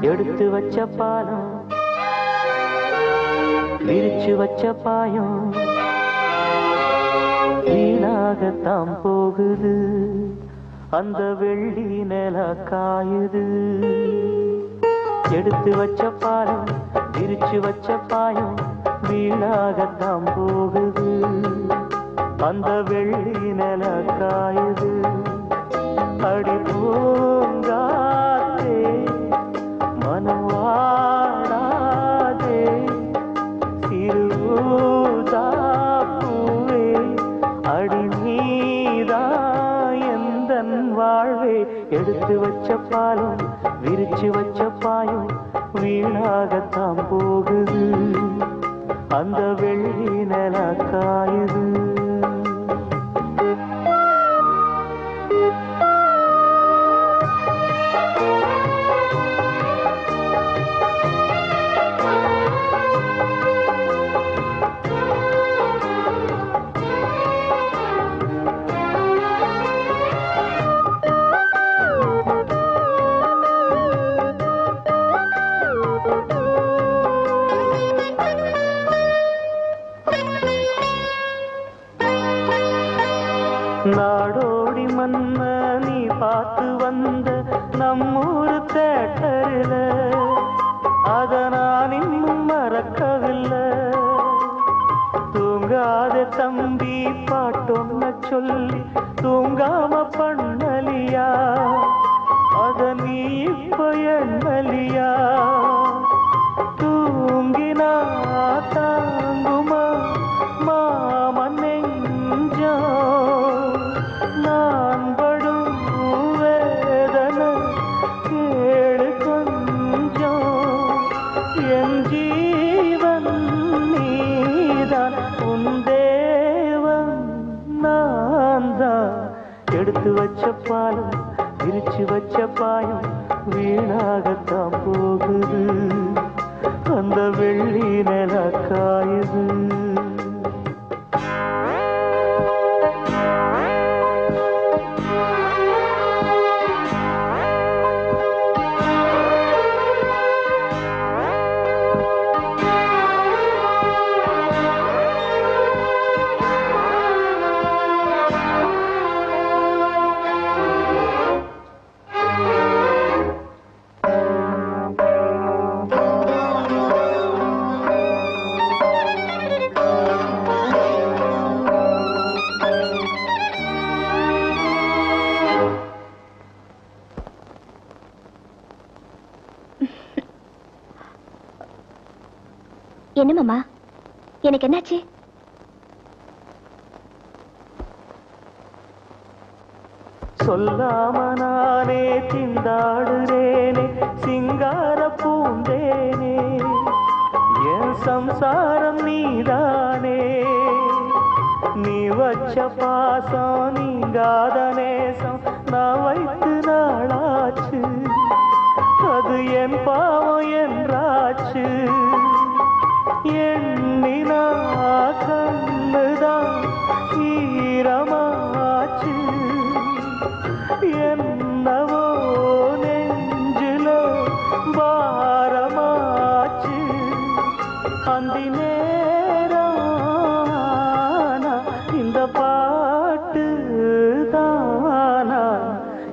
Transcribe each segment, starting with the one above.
எடுத்து வச்ச பாலம் விரிச்சு வச்ச பாயம் வீணாகத்தான் போகுது. அந்த வெள்ளி நில காயுது. எடுத்து வச்ச பாலம் விரிச்சு வச்ச பாயம் வீணாகத்தான் போகுது. அந்த வெள்ளி நில காயுது. சிறுதாப்பூவே அடி நீதா எந்தன் வாழ்வே? எடுத்து வச்ச பாலும் விரிச்சு வச்ச பாயும் வீணாகத்தான் போகுது. அந்த வெள்ளி நில நாடோடி மன்ன நீ பார்த்து வந்த நம்மூர் தேட்டரில். அத நான் இன்னும் மறக்கவில்லை. தூங்காத தம்பி பாட்டொன்ன சொல்லி தூங்காம பண்ணலியா? என் ஜீவன் நீதான். உன் தேவன் நான் தான் எடுத்து வச்ச பாலம் விரிச்சு வச்ச பாயம் வீணாகத்தான் போகுது. அந்த வெள்ளி நில என்ன மாமா? எனக்கு என்னாச்சு? சொல்லாம நானே திண்டாடுறேனே சிங்கார பூந்தேனே என் சம்சாரம் நீதானே நீ வச்ச பாசம் நீங்காத நேசம் நான் அந்தி நேரம் இந்த பாட்டு தானா?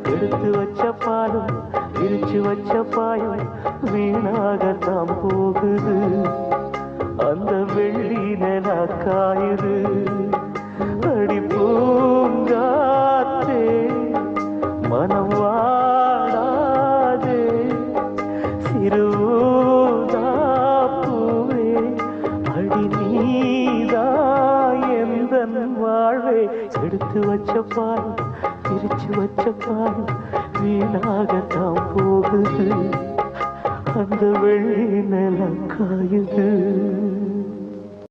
எடுத்து வச்ச பாலும் விரிச்சு வச்ச பாயும் வீணாகத்தான் போகுது. அந்த வெள்ளி நில காயுது. அடி பூங்கா அடி நீதா எந்தன் வாழ்வே? எடுத்து வச்ச பால் பிரிச்சு வச்ச பால் வீணாகத்தான் போகுது. அந்த வெள்ளி நில காயுது.